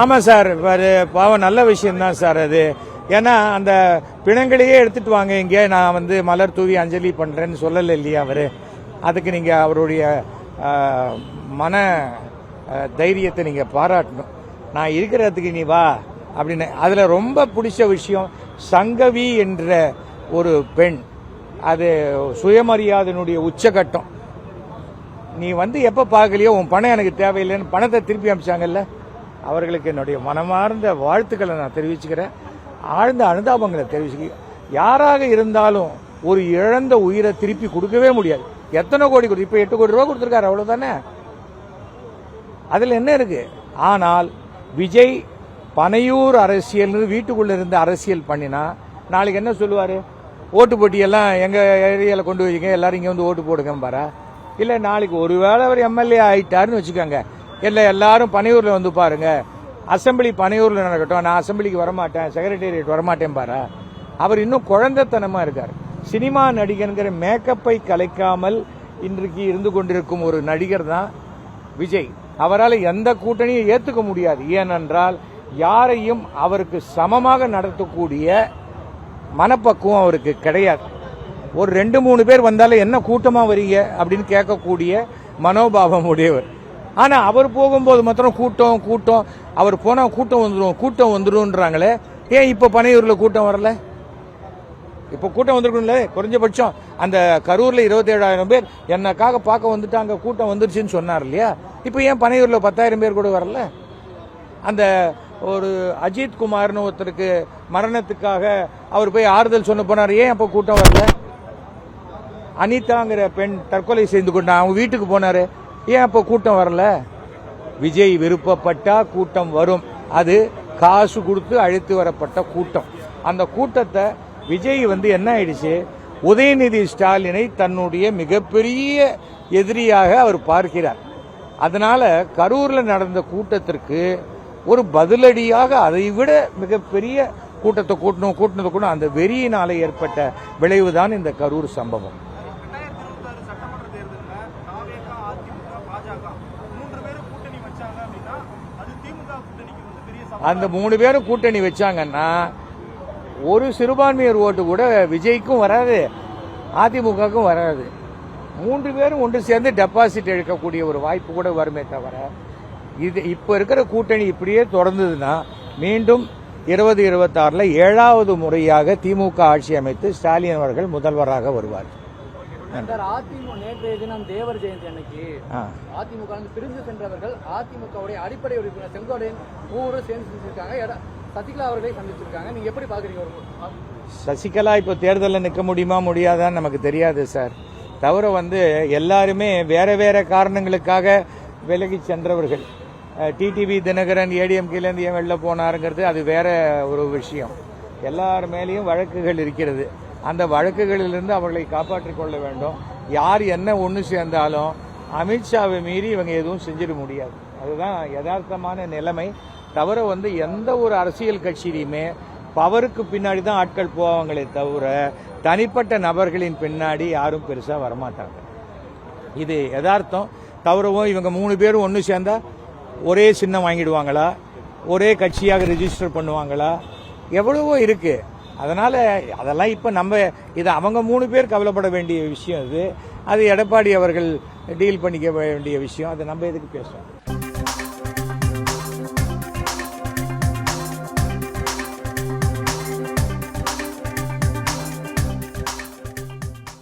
ஆமாம் சார் அது பாவம் நல்ல விஷயம்தான் சார் அது. ஏன்னா அந்த பிணங்களையே எடுத்துட்டு வாங்க இங்கே. நான் வந்து மலர் தூவி அஞ்சலி பண்ணுறேன்னு சொல்லலை இல்லையா அவர்? அதுக்கு நீங்கள் அவருடைய மன தைரியத்தை நீங்கள் பாராட்டணும். நான் இருக்கிறதுக்கு நீ வா அப்படின்னு. அதில் ரொம்ப பிடிச்ச விஷயம் சங்கவி என்ற ஒரு பெண். அது சுயமரியாதனுடைய உச்சகட்டம். நீ வந்து எப்போ பார்க்கலையோ உன் பணம் எனக்கு தேவையில்லைன்னு பணத்தை திருப்பி அமிச்சாங்கல்ல? அவர்களுக்கு என்னுடைய மனமார்ந்த வாழ்த்துக்களை நான் தெரிவிச்சுக்கிறேன். ஆழ்ந்த அனுதாபங்களை தெரிவிச்சுக்க யாராக இருந்தாலும் ஒரு இழந்த உயிரை திருப்பி கொடுக்கவே முடியாது. எத்தனை கோடி கொடுத்து இப்போ எட்டு கோடி ரூபா கொடுத்துருக்காரு அவ்வளோதானே அதில் என்ன இருக்கு? ஆனால் விஜய் பனையூர் அரசியல் வீட்டுக்குள்ளே இருந்து அரசியல் பண்ணினா நாளைக்கு என்ன சொல்லுவார்? ஓட்டு போட்டியெல்லாம் எங்கள் ஏரியாவில் கொண்டு வைங்க எல்லாரும் இங்கே வந்து ஓட்டு போடுங்க பாரா இல்லை நாளைக்கு ஒருவேளை அவர் எம்எல்ஏ ஆயிட்டாருன்னு வச்சுக்கோங்க. இல்லை எல்லாரும் பனையூரில் வந்து பாருங்க. அசெம்பிளி பனையூரில் நடக்கட்டும். நான் அசெம்பிளிக்கு வரமாட்டேன் செக்ரட்டேரியட் வரமாட்டேன் பாரு அவர் இன்னும் குழந்தைத்தனமாக இருக்கார். சினிமா நடிகன்கிற மேக்கப்பை கலைக்காமல் இன்றைக்கு இருந்து கொண்டிருக்கும் ஒரு நடிகர் தான் விஜய். அவரால் எந்த கூட்டணியும் ஏற்றுக்க முடியாது. ஏனென்றால் யாரையும் அவருக்கு சமமாக நடத்தக்கூடிய மனப்பக்குவம் அவருக்கு கிடையாது. ஒரு ரெண்டு மூணு பேர் வந்தாலும் என்ன கூட்டமா வரீங்க அப்படின்னு கேட்கக்கூடிய மனோபாவம் உடையவர். ஆனா அவர் போகும்போது மாத்திரம் கூட்டம் கூட்டம். அவர் போனா கூட்டம் வந்துடும் கூட்டம் வந்துடும்ன்றாங்களே ஏன் இப்ப பனையூர்ல கூட்டம் வரல? இப்ப கூட்டம் வந்திருக்கும்ல குறைஞ்சபட்சம். அந்த கரூர்ல இருபத்தேழாயிரம் பேர் என்னக்காக பார்க்க வந்துட்டாங்க கூட்டம் வந்துருச்சுன்னு சொன்னார் இல்லையா? இப்ப ஏன் பனையூர்ல பத்தாயிரம் பேர் கூட வரல? அந்த ஒரு அஜித் குமார்னு ஒருத்தருக்கு மரணத்துக்காக அவர் போய் ஆறுதல் சொன்ன போனார். ஏன் அப்போ கூட்டம் வரல? அனிதாங்கிற பெண் தற்கொலை செய்து கொண்டா அவங்க வீட்டுக்கு போனாரு. ஏன் அப்போ கூட்டம் வரல? விஜய் விருப்பப்பட்டா கூட்டம் வரும். அது காசு கொடுத்து அழைத்து வரப்பட்ட கூட்டம். அந்த கூட்டத்தை விஜய் வந்து என்ன ஆயிடுச்சு? உதயநிதி ஸ்டாலினை தன்னுடைய மிகப்பெரிய எதிரியாக அவர் பார்க்கிறார். அதனால கரூரில் நடந்த கூட்டத்திற்கு ஒரு பதிலடியாக அதை விட மிகப்பெரிய கூட்டத்தை கூட்டணும் கூட்டினது கூட அந்த வெறியினால ஏற்பட்ட விளைவுதான் இந்த கரூர் சம்பவம் ரெண்டாயிரத்தி இருபத்தாறு சட்டமன்ற தேர்தலில் தாவேகா அதிமுக பாஜக மூன்று பேரும் கூட்டணி வச்சாங்க அப்படின்னா அது திமுக கூட்டணிக்கு வந்து பெரிய சவால் அந்த மூணு பேரும் கூட்டணி வச்சாங்கன்னா ஒரு சிறுபான்மையர் ஓட்டு கூட விஜய்க்கும் வராது அதிமுகவுக்கும் வராது. மூன்று பேரும் ஒன்று சேர்ந்து டெபாசிட் எடுக்கக்கூடிய ஒரு வாய்ப்பு கூட வருமே தவிர இது இப்போ இருக்கிற கூட்டணி இப்படியே தொடர்ந்ததுன்னா மீண்டும் இருபது இருபத்தாறில் ஏழாவது முறையாக திமுக ஆட்சி அமைத்து ஸ்டாலின் அவர்கள் முதல்வராக வருவார். சார் அதிமுக நேற்றைய தினம் தேவர் ஜெயந்தி அன்னைக்கு. அதிமுக பிரிந்து சென்றவர்கள் அதிமுகவுடைய அடிப்படை உறுப்பினர் செங்கோடையன் மூவரும் சேர்ந்து செஞ்சிருக்காங்க. சசிகலா அவர்களை சந்திச்சிருக்காங்க. நீங்க எப்படி பாக்குறீங்க ஒரு சசிகலா இப்போ தேர்தலில் நிற்க முடியுமா முடியாதான்னு நமக்கு தெரியாது சார். தவிர வந்து எல்லாருமே வேற வேற காரணங்களுக்காக விலகி சென்றவர்கள். டிடிவி தினகரன் ஏடிஎம்கேலேருந்து ஏன் வெளில போனாருங்கிறது அது வேற ஒரு விஷயம். எல்லார் மேலேயும் வழக்குகள் இருக்கிறது. அந்த வழக்குகளிலிருந்து அவர்களை காப்பாற்றிக் கொள்ள வேண்டும். யார் என்ன ஒன்று சேர்ந்தாலும் அமித்ஷாவை மீறி இவங்க எதுவும் செஞ்சிட முடியாது. அதுதான் யதார்த்தமான நிலைமை. தவிர வந்து எந்த ஒரு அரசியல் கட்சியிலையுமே பவருக்கு பின்னாடி தான் ஆட்கள் போவாங்களே தவிர தனிப்பட்ட நபர்களின் பின்னாடி யாரும் பெருசாக வரமாட்டாங்க. இது யதார்த்தம். தவிரவும் இவங்க மூணு பேரும் ஒன்று சேர்ந்தா ஒரே சின்னம் வாங்கிடுவாங்களா? ஒரே கட்சியாக ரிஜிஸ்டர் பண்ணுவாங்களா? எவ்வளவோ இருக்குது அதனால் அதெல்லாம் இப்போ நம்ம இது அவங்க மூணு பேர் கவலைப்பட வேண்டிய விஷயம் இது. அது எடப்பாடி அவர்கள் டீல் பண்ணிக்க வேண்டிய விஷயம். அதை நம்ம எதுக்கு பேசுவோம்